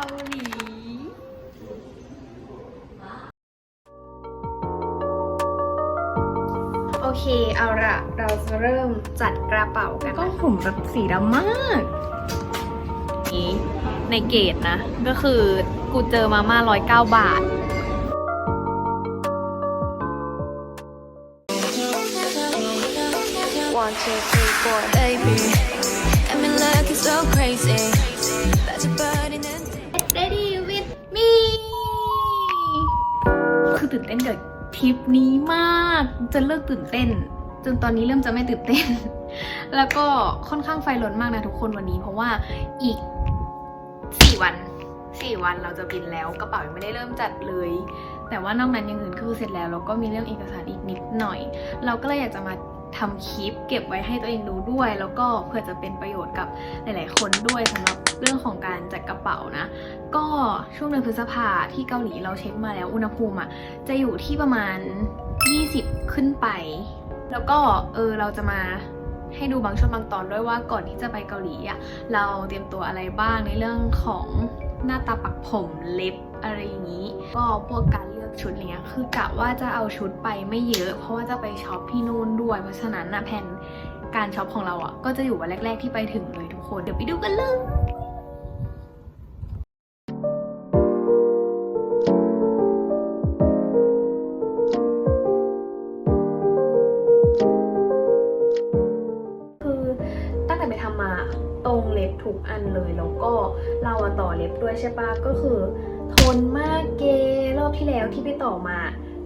าหลีโอเค เอาละเราจะเริ่มจัดกระเป๋ากันก็ผมแบบสีดำมากนี้ในเกตนะ ก็คือกูเจอมาม่าร้อยเก้าบาท One, two, three, four. Baby, I'm in love, it's so crazy. That's your body คือตื่นเต้นกับทริปนี้มากจะเลิกตื่นเต้น จนตอนนี้เริ่มจะไม่ตื่นเต้น แล้วก็ค่อนข้างไฟล้นมากนะทุกคนวันนี้ เพราะว่าอีก 4 วัน 4 วันเราจะบินแล้วกระเป๋ายังไม่ได้เริ่มจัดเลย แต่ว่านอกนั้นยังอื่นคือเสร็จแล้วแล้วก็มีเรื่องเอกสารอีกนิดหน่อย เราก็เลยอยากจะมา ทำคลิปเก็บไว้ให้ตัวเองดูด้วย แล้วก็เพื่อจะเป็นประโยชน์กับหลาย ๆ คนด้วยสำหรับเรื่องของการจัดกระเป๋านะ ก็ช่วงเดือนพฤษภาที่เกาหลีเราเช็คมาแล้วอุณหภูมิอะจะอยู่ที่ประมาณ 20 ขึ้นไป แล้วก็เออเราจะมาให้ดูบางช่วงบางตอนด้วยว่าก่อนที่จะไปเกาหลีอะเราเตรียมตัวอะไรบ้างในเรื่องของหน้าตาปักผมเล็บ อะไรอย่างนี้ ก็พวกการเลือกชุดเนี้ยคือกะว่าจะเอาชุดไปไม่เยอะ เพราะว่าจะไปช็อปที่นู่นด้วย เพราะฉะนั้นนะแผนการช็อปของเราอะก็จะอยู่วันแรก ๆที่ไปถึงเลยทุกคน เดี๋ยวไปดูกันเลยคือตั้งแต่ไปทำมาตรงเล็บทุกอันเลยแล้วก็เราอะต่อเล็บด้วยใช่ปะก็คือ ทนมากเกรอบที่แล้วที่ไปต่อมา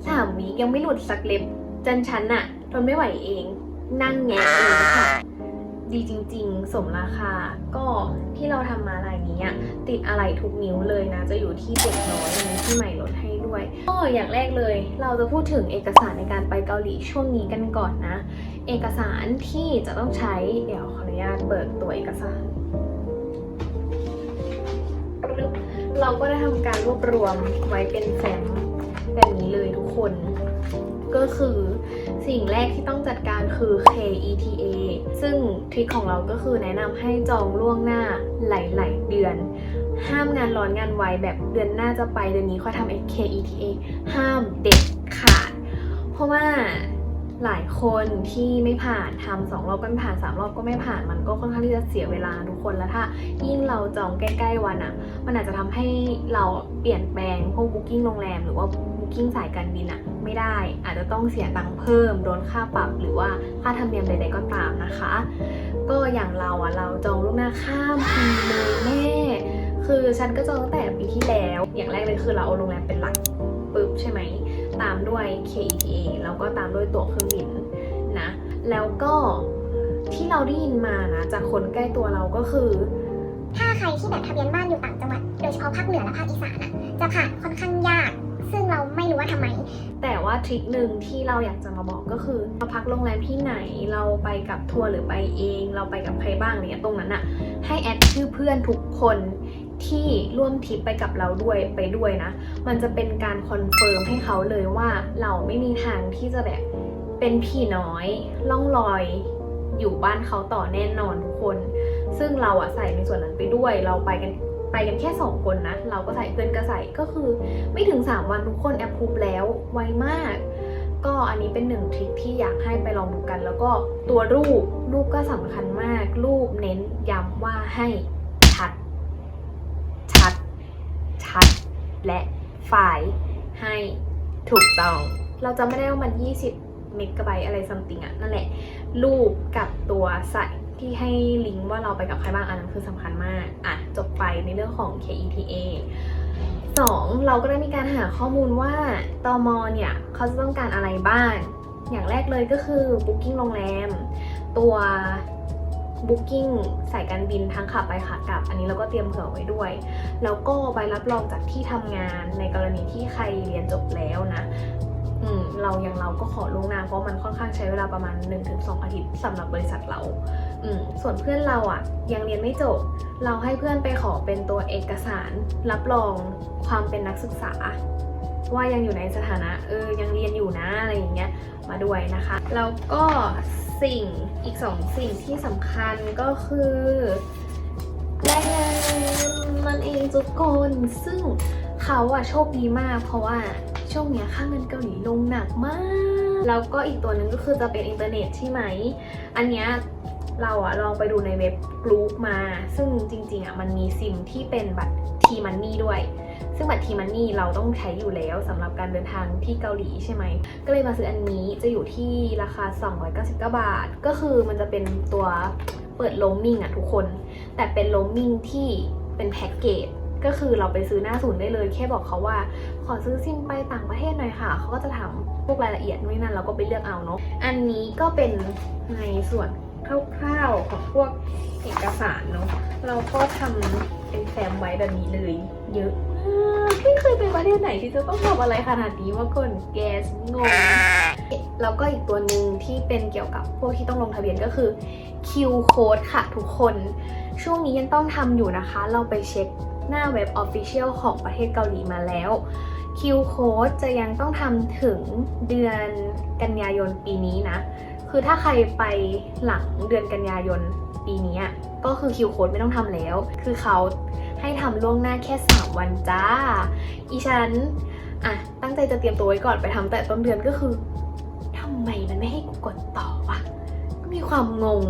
สามวียังไม่หลุดสักเล็บ จันฉันอะทนไม่ไหวเอง นั่งแงะเองค่ะ ดีจริงๆ สมราคา ก็ที่เราทำมาลายนี้ติดอะไรทุกนิ้วเลยนะ จะอยู่ที่เด็กน้อยนนี้ที่ใหม่ลดให้ด้วยก็อย่างแรกเลย เราจะพูดถึงเอกสารในการไปเกาหลีช่วงนี้กันก่อนนะ เอกสารที่จะต้องใช้เดี๋ยวขออนุญาตเบิกตัวเอกสาร เราก็ได้ทำการรวบรวมไว้เป็นแฟ้มแบบนี้เลยทุกคน ก็คือสิ่งแรกที่ต้องจัดการคือ KETA ซึ่งทริคของเราก็คือแนะนำให้จองล่วงหน้าหลายๆเดือน ห้ามงานร้อนงานไวแบบเดือนหน้าจะไปเดือนนี้ค่อยทำ KETA ห้ามเด็ดขาด เพราะว่า หลายคนที่ไม่ผ่านทำสองรอบก็ไม่ผ่านสามรอบก็ไม่ผ่านมันก็ค่อนข้างที่จะเสียเวลาทุกคนแล้วถ้ายิ่งเราจองใกล้ ๆ วันอะ่ะ มันอาจจะทำให้เราเปลี่ยนแปลงพวกบุ๊กิ้งโรงแรมหรือว่าบุ๊กิ้งสายการบินอะ่ะไม่ได้อาจจะต้องเสียตังค์เพิ่มโดนค่าปรับหรือว่าค่าธรรมเนียมใดๆก็ตามนะคะ ก็อย่างเราอะ่ะเราจองล่วงหน้าข้ามปีเลยแม่คือฉันก็จองตั้งแต่ปีที่แล้ว อย่างแรกเลยคือเราเอาโรงแรมเป็นหลักปุ๊บใช่ไหม ตามด้วย KETA แล้วก็ตามด้วยตั๋วเครื่องบินนะ แล้วก็ที่เราได้ยินมานะจากคนใกล้ตัวเราก็คือ ถ้าใครที่แบบทะเบียนบ้านอยู่ต่างจังหวัด โดยเฉพาะภาคเหนือและภาคอีสานอะจะผ่านค่อนข้างยาก ซึ่งเราไม่รู้ว่าทำไม แต่ว่าทริคหนึ่งที่เราอยากจะมาบอกก็คือเราพักโรงแรมที่ไหนเราไปกับทัวร์หรือไปเอง เราไปกับใครบ้างเนี่ยตรงนั้นอะให้แอดชื่อเพื่อนทุกคน ที่ร่วมทริปไปกับเราด้วยไปด้วยนะ มันจะเป็นการคอนเฟิร์มให้เขาเลยว่าเราไม่มีทางที่จะแบบเป็นพี่น้อยล่องลอยอยู่บ้านเขาต่อแน่นอนทุกคน ซึ่งเราอะใส่ในส่วนนั้นไปด้วย เราไปกันไปกันแค่สองคนนะ เราก็ใส่เพื่อนก็ใส่ก็คือไม่ถึง 3 วันทุกคนแอปพูบแล้วไวมาก ก็อันนี้เป็นหนึ่งทริคที่อยากให้ไปลองดูกัน แล้วก็ตัวรูปรูปก็สำคัญมาก รูปเน้นย้ำว่าให้ ชัด ชัด และไฟล์ให้ถูกต้อง เราจะไม่ได้ว่ามัน 20 เมกะไบต์อะไรซัมติงอะนั่นแหละ รูปกับตัวใส่ที่ให้ลิงก์ว่าเราไปกับใครบ้างอันนั้นคือสำคัญมาก อะ จบไปในเรื่องของ KETA สองเราก็ได้มีการหาข้อมูลว่าตอมอเนี่ยเขาจะต้องการอะไรบ้าง อย่างแรกเลยก็คือ Booking โรงแรม ตัว Booking สายการบินทั้งขาไปขากลับ อันนี้เราก็เตรียมเผื่อไว้ด้วย แล้วก็ใบรับรองจากที่ทำงานในกรณีที่ใครเรียนจบแล้วนะอืมเราอย่างเราก็ขอล่วงหน้าเพราะมันค่อนข้างใช้เวลาประมาณ 1-2 อาทิตย์สำหรับบริษัทเราอืมส่วนเพื่อนเราอะ่ะยังเรียนไม่จบ เราให้เพื่อนไปขอเป็นตัวเอกสาร รับรองความเป็นนักศึกษา ว่ายังอยู่ในสถานะเออยังเรียนอยู่นะอะไรอย่างเงี้ยมาด้วยนะคะแล้วก็สิ่งอีกสองสิ่งที่สำคัญก็คือแรงเงินมันนเองทุกคนซึ่งเขาอะโชคดีมากเพราะว่าช่วงเนี้ยค่าเงินเกาหลีลงหนักมาก แล้วก็อีกตัวหนึ่งก็คือจะเป็นอินเทอร์เน็ตใช่ไหม อันเนี้ย เราอะลองไปดูในเว็บกรุ๊ปมา ซึ่งจริงๆอะมันมีซิมที่เป็นบัตรทีมันนี่ด้วย ซึ่งบัตรทีมันนี่เราต้องใช้อยู่แล้วสำหรับการเดินทางที่เกาหลีใช่ไหม ก็เลยมาซื้ออันนี้จะอยู่ที่ราคา 299 บาท ก็คือมันจะเป็นตัวเปิดโลมิ่งอะทุกคน แต่เป็นโลมิ่งที่เป็นแพ็กเกจก็คือเราไปซื้อหน้าศูนย์ได้เลยแค่บอกเขาว่า ขอซื้อซิมไปต่างประเทศหน่อยค่ะ เขาก็จะถามพวกรายละเอียดนู่นนั่นเราก็ไปเลือกเอาเนาะอันนี้ก็เป็นในส่วน คร่าวๆของพวกเอกสารเนาะเราก็ทำเป็นแฟ้มไว้แบบนี้เลย เยอะมาไม่เคยไปประเทศไหนที่จะต้องทำอะไรขนาดนี้มาก่อนแกสงงแล้วก็อีกตัวหนึ่งที่เป็นเกี่ยวกับพวกที่ต้องลงทะเบียนก็คือ Q code ค่ะทุกคน ช่วงนี้ยังต้องทำอยู่นะคะ เราไปเช็คหน้าเว็บ Official ของประเทศเกาหลีมาแล้ว Q code จะยังต้องทำถึงเดือนกันยายนปีนี้นะ คือถ้าใครไปหลังเดือนกันยายนปีนี้อะก็คือ Q code ไม่ต้องทำแล้ว คือเขาให้ทำล่วงหน้าแค่ 3 วันจ้า อีฉันอะตั้งใจจะเตรียมตัวไว้ก่อนไปทำแต่ต้นเดือนก็คือทำไมมันไม่ให้กูกดต่อวะก็มีความงง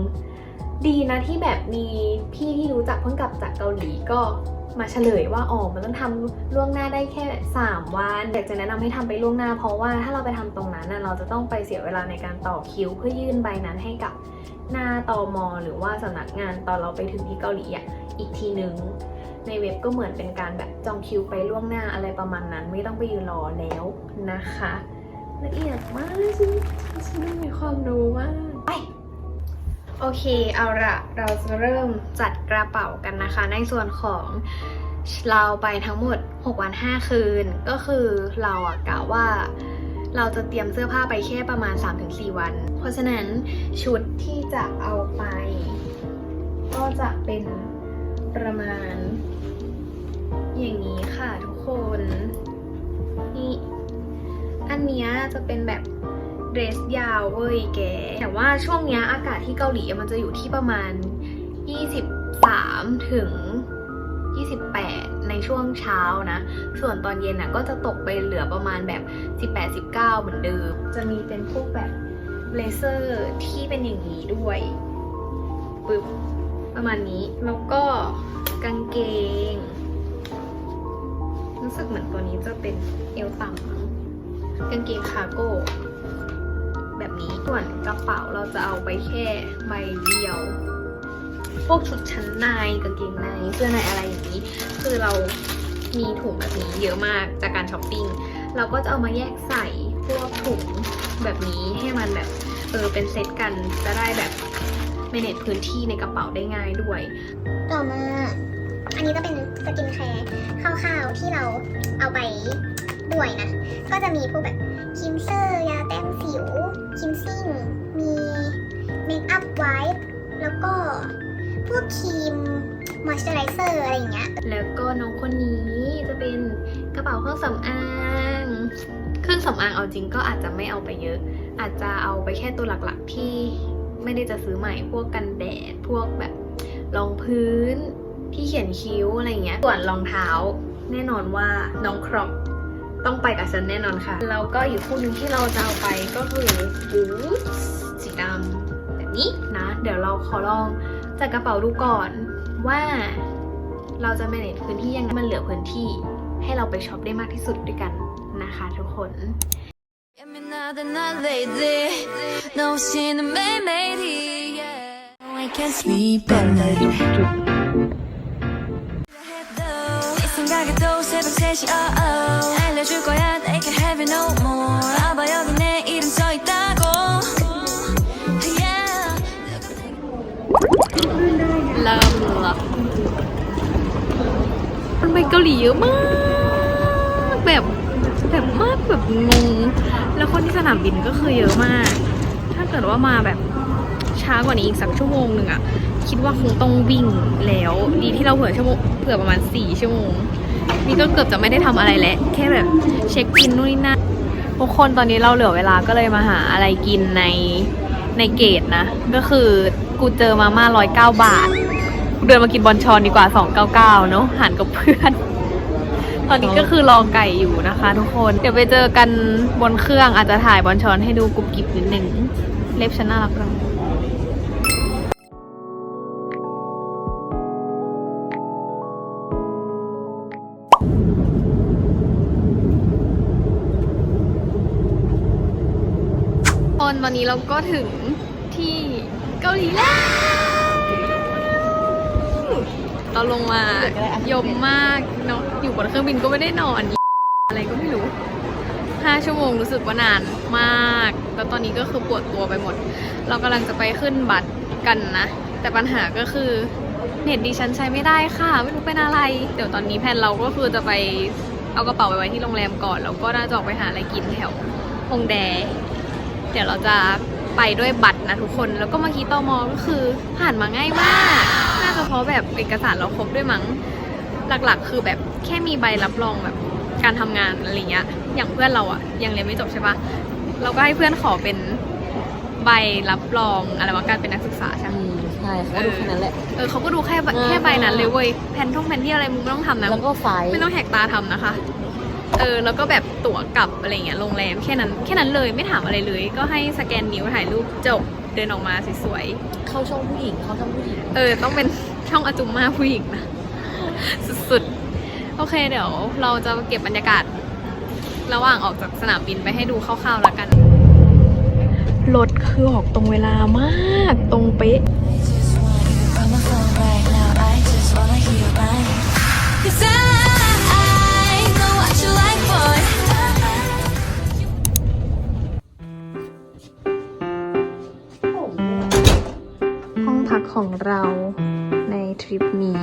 ดีนะที่แบบมีพี่ที่รู้จักเพิ่งกลับจากเกาหลีก็ มาเฉลยว่าอ๋อมันต้องทำล่วงหน้าได้แค่ 3 วันอยากจะแนะนำให้ทำไปล่วงหน้า เพราะว่าถ้าเราไปทำตรงนั้นเราจะต้องไปเสียเวลาในการต่อคิว เพื่อยื่นใบนั้นให้กับหน้าตอมหรือว่าสำนักงานตอนเราไปถึงที่เกาหลีอะอีกทีนึง ในเว็บก็เหมือนเป็นการแบบจองคิวไปล่วงหน้าอะไรประมาณนั้น ไม่ต้องไปยืนรอแล้วนะคะละเอียดมากฉันฉันมีความรู้มากไป โอเค เอาละเราจะเริ่มจัดกระเป๋ากันนะคะ ในส่วนของเราไปทั้งหมด 6 วัน 5 คืน ก็คือเราอะกะว่าเราจะเตรียมเสื้อผ้าไปแค่ประมาณ 3-4 วัน เพราะฉะนั้นชุดที่จะเอาไป ก็จะเป็นประมาณ อย่างนี้ค่ะทุกคน นี่ อันเนี้ยจะเป็นแบบ เดรสยาวเว้ยแก แต่ว่าช่วงเนี้ยอากาศที่เกาหลีมันจะอยู่ที่ประมาณ 23 ถึง 28 ในช่วงเช้านะ ส่วนตอนเย็นน่ะก็จะตกไปเหลือประมาณแบบ 18-19 เหมือนเดิม จะมีเป็นพวกแบบเลเซอร์ที่เป็นอย่างนี้ด้วยปึ๊บประมาณนี้ แล้วก็กางเกง รู้สึกเหมือนตัวนี้จะเป็นเอวต่ำมั้งกางเกงคาร์โก้ แบบนี้ส่วนกระเป๋าเราจะเอาไปแค่ใบเดียว พวกชุดชั้นในกางเกงในเสื้อในอะไรอย่างนี้ คือเรามีถุงแบบนี้เยอะมากจากการช้อปปิ้งเราก็จะเอามาแยกใส่พวกถุงแบบนี้ให้มันแบบเออเป็นเซตกันจะได้แบบ manage พื้นที่ในกระเป๋าได้ง่ายด้วย ต่อมา อันนี้ก็เป็นสกินแคร์คร่าวๆที่เราเอาไปด้วยนะ ก็จะมีพวกแบบครีมเซอร์ยาแต้มสิว พวกครีมมอยส์เจอไรเซอร์อะไรอย่างเงี้ย แล้วก็น้องคนนี้จะเป็นกระเป๋าเครื่องสำอาง เครื่องสำอางเอาจริงก็อาจจะไม่เอาไปเยอะ อาจจะเอาไปแค่ตัวหลักๆที่ไม่ได้จะซื้อใหม่พวกกันแดด พวกแบบรองพื้นที่เขียนคิ้วอะไรเงี้ย ส่วนรองเท้าแน่นอนว่าน้องครอปต้องไปกับฉันแน่นอนค่ะ แล้วก็อีกคู่หนึงที่เราจะเอาไปก็คือบูทสีดำแบบนี้นะ เดี๋ยวเราขอลอง จัดกระเป๋าดูก่อนว่า เราจะ manage พื้นที่ยังไงมันเหลือพื้นที่ ให้เราไปช็อปได้มากที่สุดด้วยกันนะคะทุกคน 예민하던 날 lately 너 없이는 매일매일이 yeah. I can't sleep at night 네 생각에도 새벽 3시 oh oh 알려줄 거야 they can have it no more 봐봐 여기 내 이름 써 있다 เริ่มละมันไปเกาหลีเยอะมาก แบบแบบมากแบบงง แล้วคนที่สนามบินก็คือเยอะมาก ถ้าเกิดว่ามาแบบช้ากว่านี้อีกสักชั่วโมงหนึ่งอะคิดว่าคงต้องวิ่งแล้ว ดีที่เราเผื่อชั่วโมงเผื่อประมาณสี่ชั่วโมง นี่ก็เกือบจะไม่ได้ทำอะไรแล้วแค่แบบเช็คอินนู่นนี่นั่นทุกคนตอนนี้เราเหลือเวลาก็เลยมาหาอะไรกินในในเกตนะ ก็คือกูเจอมาม่าร้อยเก้าบาท เดินมากินบอลชอนดีกว่า 299 เนอะหารกับเพื่อน ตอนนี้ก็คือรอไก่อยู่นะคะ ทุกคน เดี๋ยวไปเจอกันบนเครื่องอาจจะถ่ายบอลชอนให้ดูกรุบกริบนิดนึง เล็บฉันน่ารักจังตอนวันนี้เราก็ถึงที่เกาหลีแล้ว เราลงมายมมากเนาะอยู่บนเครื่องบินก็ไม่ได้นอน อะไรก็ไม่รู้ห้าชั่วโมงรู้สึกว่านานมาก แล้วตอนนี้ก็คือปวดตัวไปหมด เรากำลังจะไปขึ้นบัตรกันนะ แต่ปัญหาก็คือเน็ตดิฉันใช้ไม่ได้ค่ะ ไม่รู้เป็นอะไร เดี๋ยวตอนนี้แพนเราก็คือจะไปเอากระเป๋าไปไว้ที่โรงแรมก่อน แล้วก็น่าจะออกไปหาอะไรกินแถวฮงแด เดี๋ยวเราจะไปด้วยบัตรนะทุกคน แล้วก็เมื่อกี้ตอมอก็คือผ่านมาง่ายมาก เพราะแบบเอกสารเราครบด้วยมั้ง หลักๆ คือแบบแค่มีใบรับรองแบบการทำงานอะไรเงี้ย อย่างเพื่อนเราอะยังเรียนไม่จบใช่ปะเราก็ให้เพื่อนขอเป็นใบรับรองอะไรว่าการเป็นนักศึกษาใช่ไหมอืมใช่เขาก็ดูแค่นั้นแหละ เออเขาก็ดูแค่ใบอ่าแค่ใบนั้นเลยเว้ย แผ่นท่องแผ่นที่อะไรมึงไม่ต้องทำนะ แล้วก็ไฟล์ไม่ต้องแหกตาทำนะคะ เออ แล้วก็แบบตั๋วกลับอะไรเงี้ย โรงแรมแค่นั้นแค่นั้นเลยไม่ถามอะไรเลย ก็ให้สแกนนิ้วถ่ายรูปจบเดินออกมาสวยเข้าช่องผู้หญิงเข้าช่องผู้หญิงๆเออ ต้องเป็น ช่องอาจุมมาผู้หญิงนะสุดๆ โอเคเดี๋ยวเราจะเก็บบรรยากาศ ระหว่างออกจากสนามบินไปให้ดูคร่าวๆแล้วกัน รถคือออกตรงเวลามากตรงเป๊ะ ห้องพักของเรา ในทริปนี้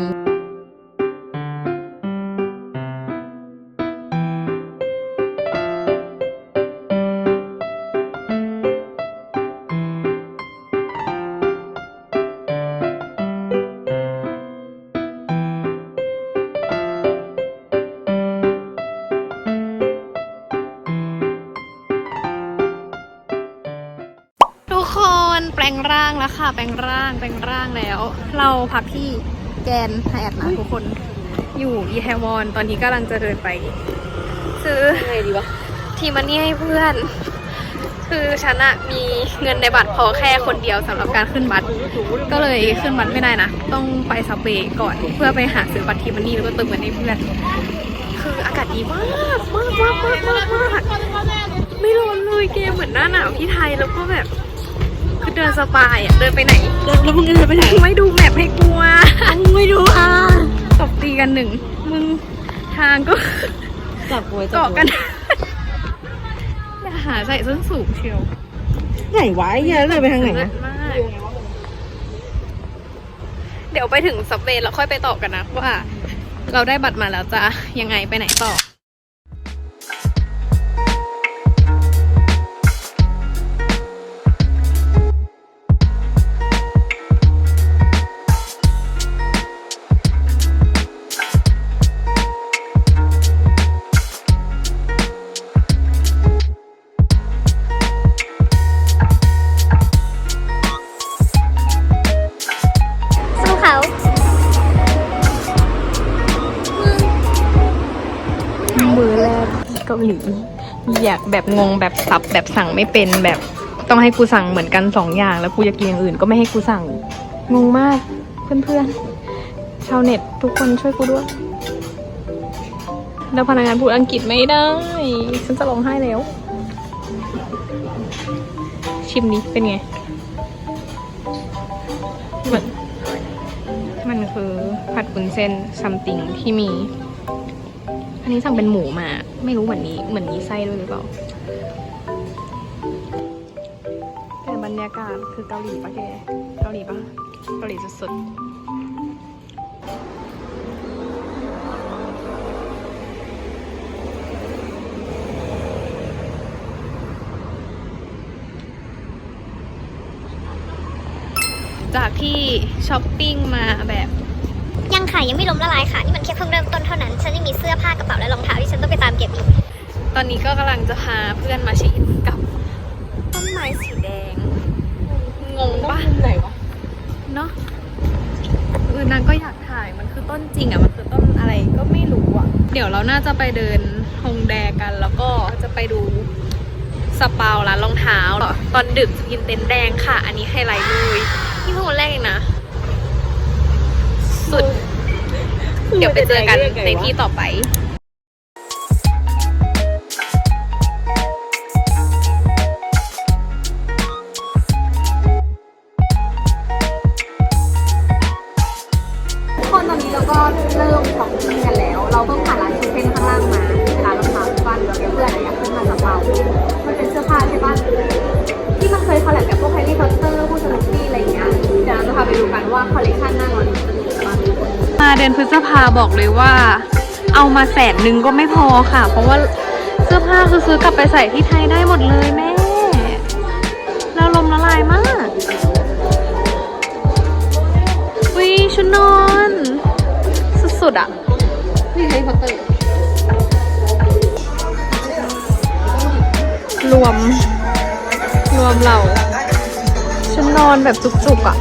ทุกคนแปลงร่างแล้วค่ะ แปลงร่าง แปลงร่างแล้ว เราพักที่ แกนไฮแอดนะทุกคน อยู่อีแฮวอนตอนนี้กำลังจะเดินไป ซื้อไงดีวะทีมันนี่ให้เพื่อน คือฉันอะมีเงินในบัตรพอแค่คนเดียวสำหรับการขึ้นบัตร ก็เลยขึ้นบัตรไม่ได้นะ ต้องไปซับเวย์ก่อนเพื่อไปหาซื้อบัตรทีมันนี่แล้วก็เติมเงินให้เพื่อน คืออากาศดีมากมากมากมากมากมากไม่ร้อนเลยเกมเหมือนหน้าหนาวที่ไทยแล้วก็แบบคือ เดินสบายอะเดินไปไหน แล้วมึงจะเดินไปไหน ไม่ดูแมพให้กลัว ไม่ดูอะตบตีกันหนึ่ง มึงทางก็จับไว้จับเกาะไว้กันอย่าหาใส่ส้นสูงเชียว ไหนวะไอ้เหี้ยเดินไปทางไหนเลินะศมาก เดี๋ยวไปถึงซับเวย์แล้วค่อยไปต่อกันนะว่า เราได้บัตรมาแล้วจะยังไงไปไหนต่อ หลี อยากแบบงงแบบสับแบบสั่งไม่เป็นแบบต้องให้กูสั่งเหมือนกันสองอย่าง แล้วกูจะกินอย่างอื่นก็ไม่ให้กูสั่ง งงมากเพื่อนๆ ชาวเน็ตทุกคนช่วยกูด้วย แล้วพนักงานพูดอังกฤษไม่ได้ ฉันจะร้องไห้แล้ว ชิมนี้เป็นไง มันมันคือผัดกุนเส้นซัมติงที่มี อันนี้สั่งเป็นหมูมา ไม่รู้เหมือนนี้เหมือนมีไส้ด้วยหรือเปล่า แต่บรรยากาศคือเกาหลีปะแก เกาหลีปะเกาหลีสุดจากที่ช้อปปิ้งมาแบบ ยังค่ะยังไม่ล้มละลายค่ะนี่มันแค่เพิ่งเริ่มต้นเท่านั้น ฉันยังมีเสื้อผ้ากระเป๋าและรองเท้าที่ฉันต้องไปตามเก็บอีก ตอนนี้ก็กำลังจะพาเพื่อนมาฉีดกับต้นไม้สีแดง งงปะไหนวะ เนาะอนางก็อยากถ่ายมันคือต้นจริงอะ มันคือต้นอะไรก็ไม่รู้อะ เดี๋ยวเราน่าจะไปเดินฮงแดกัน แล้วก็จะไปดูสปาวร้านรองเท้า ตอนดึกจะกินเต็นท์แดงค่ะ อันนี้ไฮไลท์เลยนี่เพิ่งวันแรกเองนะ สุด เดี๋ยวไปเจอกันในที่ต่อไป อนพฤษภาบอกเลยว่า เอามาแสนหนึ่งก็ไม่พอค่ะ เพราะว่าเสื้อผ้าคือซื้อกลับไปใส่ที่ไทยได้หมดเลยแม่แล้วลมละลายมากวิชุดนอน สุดๆอะนี่แฮร์รี่พอตเตอร์รวม รวมเราชุดนอนแบบจุกๆอะ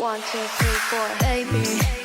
One, two, three, four, baby.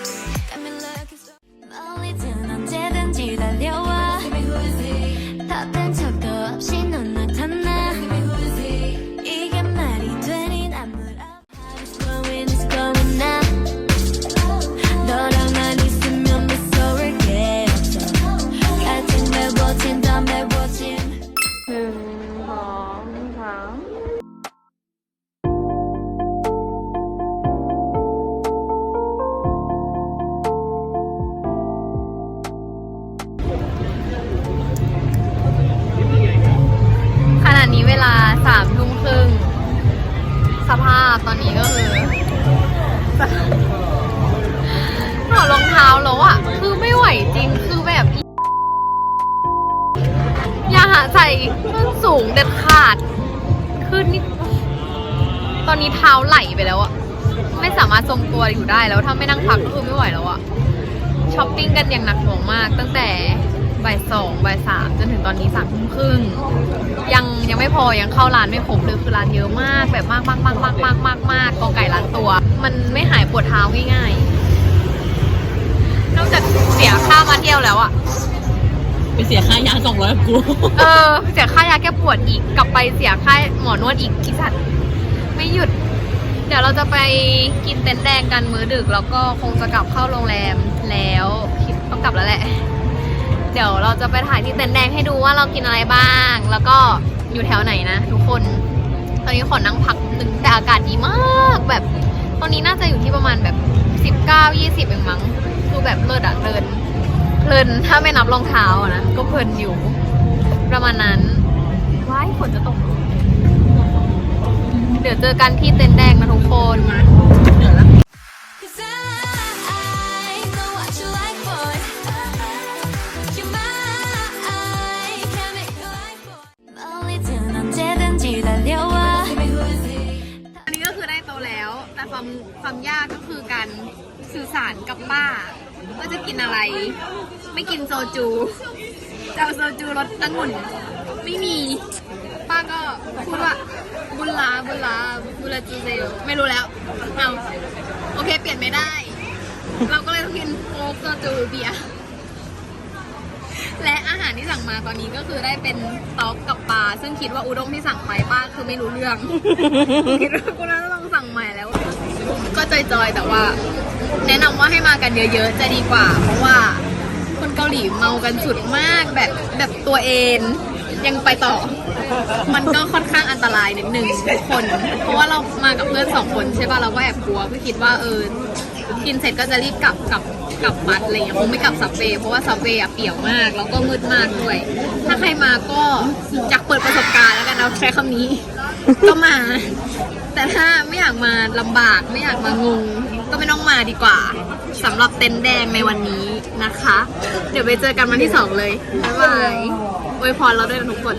อปปิ้งกันอย่างหนักหน่วงมาก ตั้งแต่บ่ายสองบ่ายสามจนถึงตอนนี้สามทุ่มครึ่งยังยังไม่พอยังเข้าร้านไม่ครบเลยคือร้านเยอะมากแบบมากมากมากมากมากมากมากกอไก่ร้านตัว มันไม่หายปวดเท้าง่ายๆนอกจากเสียค่ามาเที่ยวแล้วอะไปเสียค่ายาสองร้อยกูเออเสียค่ายาแก้ปวดอีกกลับไปเสียค่าหมอนวดอีกอีสัตว์ไม่หยุดเดี๋ยวเราจะไปกินเต็นท์แดงกันมื้อดึก แล้วก็คงจะกลับเข้าโรงแรมแล้วคิดต้องกลับแล้วแหละ เดี๋ยวเราจะไปถ่ายที่เต็นท์แดงให้ดูว่าเรากินอะไรบ้าง แล้วก็อยู่แถวไหนนะ ทุกคน ตอนนี้ขอนั่งพักหนึ่งแต่อากาศดีมากแบบ ตอนนี้น่าจะอยู่ที่ประมาณแบบสิบเก้ายี่สิบเองมั้งคือแบบเลิศอะเลินเพลินถ้าไม่นับรองเท้าอะนะก็เพลินอยู่ ประมาณนั้นว้ายฝนจะตก เดี๋ยวเจอกันที่เต็นท์แดงนะทุกคนอนนี้ก็คือได้โตแล้ว แต่ความความยากก็คือการสื่อสารกับป้าว่าจะกินอะไร ไม่กินโซจูจะาโซจูรสองุ่นไม่มี ป้าก็พูดว่า บุลลาบุลลาบุลลาจูเซลไม่รู้แล้วเอาโอเค เปลี่ยนไม่ได้ เราก็เลยต้องกินโค้กโซจูเบียร์และอาหารที่สั่งมาตอนนี้ก็คือได้เป็นสต๊อกกับปลาซึ่งคิดว่าอุด้งที่สั่งไปป้าคือไม่รู้เรื่องคิดว่ากูน่าจะต้องสั่งใหม่แล้ว ก็จอยๆแต่ว่า แนะนำว่าให้มากันเยอะๆ จะดีกว่า เพราะว่าคนเกาหลีเมากันสุดมากแบบแบบตัวเองยังไปต่อ มันก็ค่อนข้างอันตรายนิดนึงทุกคน เพราะว่าเรามากับเพื่อนสองคนใช่ป่ะเราก็แอบกลัวก็คิดว่าเออกินเสร็จก็จะรีบกลับกลับกลับบัสอะไรเงี้ยคงไม่กลับซับเวย์เพราะว่าซับเวย์อะเปี่ยวมาก แล้วก็มืดมากด้วย ถ้าใครมาก็จากเปิดประสบการณ์แล้วกันเอาใช้คำนี้ ก็มา แต่ถ้าไม่อยากมาลำบากไม่อยากมางง ก็ไม่ต้องมาดีกว่าสำหรับเต็นท์แดงในวันนี้นะคะ เดี๋ยวไปเจอกันวันที่สองเลยบ๊ายบายอวยพรเราด้วยนะทุกคน